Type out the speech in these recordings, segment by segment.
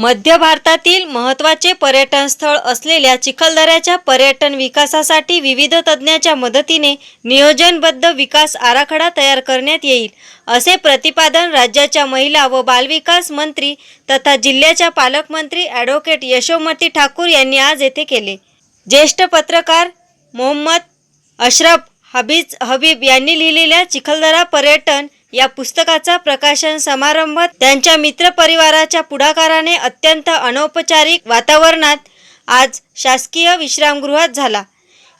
मध्य भारतातील महत्त्वाचे पर्यटन स्थळ असलेल्या चिखलदऱ्याच्या पर्यटन विकासासाठी विविध तज्ज्ञाच्या मदतीने नियोजनबद्ध विकास आराखडा तयार करण्यात येईल असे प्रतिपादन राज्याच्या महिला व बालविकास मंत्री तथा जिल्ह्याच्या पालकमंत्री ॲडव्होकेट यशोमती ठाकूर यांनी आज येथे केले. ज्येष्ठ पत्रकार मोहम्मद अशरफ हबीज हबीब यांनी लिहिलेल्या चिखलदरा पर्यटन या पुस्तकाचा प्रकाशन समारंभ त्यांच्या मित्रपरिवाराच्या पुढाकाराने अत्यंत अनौपचारिक वातावरणात आज शासकीय विश्रामगृहात झाला.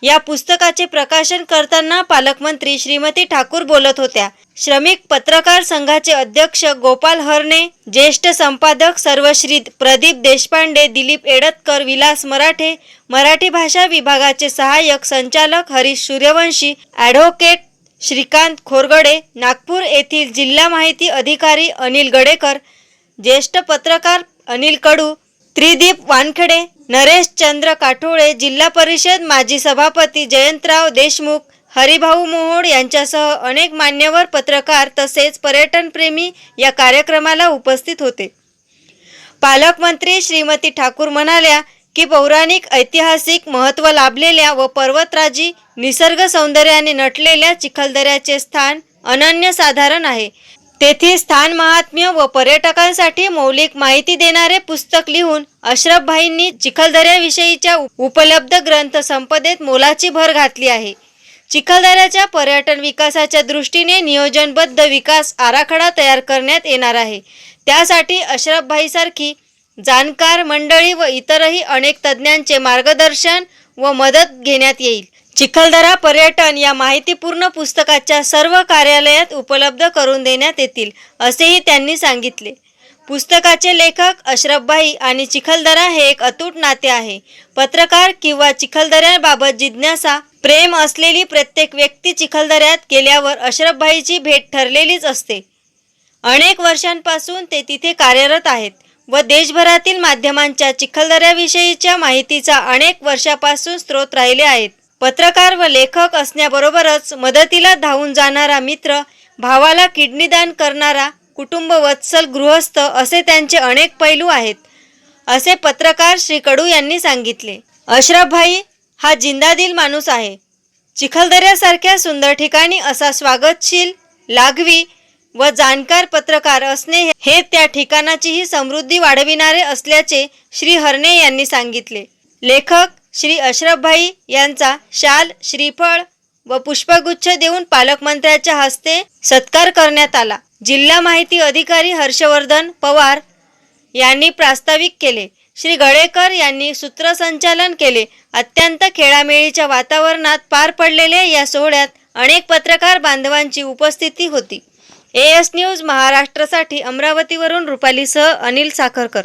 या पुस्तकाचे प्रकाशन करताना पालकमंत्री श्रीमती ठाकूर बोलत होत्या. श्रमिक पत्रकार संघाचे अध्यक्ष गोपाल हरणे ज्येष्ठ संपादक सर्वश्री प्रदीप देशपांडे दिलीप एडतकर विलास मराठे मराठी भाषा विभागाचे सहाय्यक संचालक हरीश सूर्यवंशी ॲडव्होकेट श्रीकांत खोरगडे नागपूर येथील जिल्हा माहिती अधिकारी अनिल गडेकर ज्येष्ठ पत्रकार अनिल कडू त्रिदीप वानखेडे नरेश चंद्र काठोळे जिल्हा परिषद माजी सभापती जयंतराव देशमुख हरिभाऊ मोहोड यांच्यासह अनेक मान्यवर पत्रकार तसेच पर्यटनप्रेमी या कार्यक्रमाला उपस्थित होते. पालकमंत्री श्रीमती ठाकूर म्हणाल्या की पौराणिक ऐतिहासिक महत्त्व लाभलेल्या व पर्वतराजी निसर्ग सौंदर्याने नटलेल्या चिखलदऱ्याचे स्थान अनन्यसाधारण आहे. तेथील स्थान महात्म्य व पर्यटकांसाठी मौलिक माहिती देणारे पुस्तक लिहून अशरफभाईंनी चिखलदऱ्याविषयीच्या उपलब्ध ग्रंथ संपदेत मोलाची भर घातली आहे. चिखलदऱ्याच्या पर्यटन विकासाच्या दृष्टीने नियोजनबद्ध विकास आराखडा तयार करण्यात येणार आहे. त्यासाठी अशरफभाईसारखी जाणकार मंडळी व इतरही अनेक तज्ज्ञांचे मार्गदर्शन व मदत घेण्यात येईल. चिखलदरा पर्यटन या माहितीपूर्ण पुस्तकाच्या सर्व कार्यालयात उपलब्ध करून देण्यात येतील असेही त्यांनी सांगितले. पुस्तकाचे लेखक अशरफभाई आणि चिखलदरा हे एक अतूट नाते आहे. पत्रकार किंवा चिखलदऱ्याबाबत जिज्ञासा प्रेम असलेली प्रत्येक व्यक्ती चिखलदऱ्यात गेल्यावर अशरफभाईची भेट ठरलेलीच असते. अनेक वर्षांपासून ते तिथे कार्यरत आहेत व देशभरातील माध्यमांच्या चिखलदऱ्याविषयीच्या माहितीचा अनेक वर्षापासून स्रोत राहिले आहेत. पत्रकार व लेखक असण्याबरोबरच मदतीला धावून जाणारा मित्र भावाला किडनी दान करणारा कुटुंब वत्सल गृहस्थ असे त्यांचे अनेक पैलू आहेत असे पत्रकार श्री कडू यांनी सांगितले. अशरफभाई हा जिंदादिल माणूस आहे. चिखलदऱ्यासारख्या सुंदर ठिकाणी असा स्वागतशील लागवी व जाणकार पत्रकार असणे हे त्या ठिकाणाचीही समृद्धी वाढविणारे असल्याचे श्री हरणे यांनी सांगितले. लेखक श्री अशरफभाई यांचा शाल श्रीफळ व पुष्पगुच्छ देऊन पालकमंत्र्याच्या हस्ते सत्कार करण्यात आला. जिल्हा माहिती अधिकारी हर्षवर्धन पवार यांनी प्रास्ताविक केले. श्री गडेकर यांनी सूत्रसंचालन केले. अत्यंत खेळामेळीच्या वातावरणात पार पडलेल्या या सोहळ्यात अनेक पत्रकार बांधवांची उपस्थिती होती. ए एस न्यूज महाराष्ट्रासाठी अमरावतीवरून रुपालीसह अनिल साखरकर.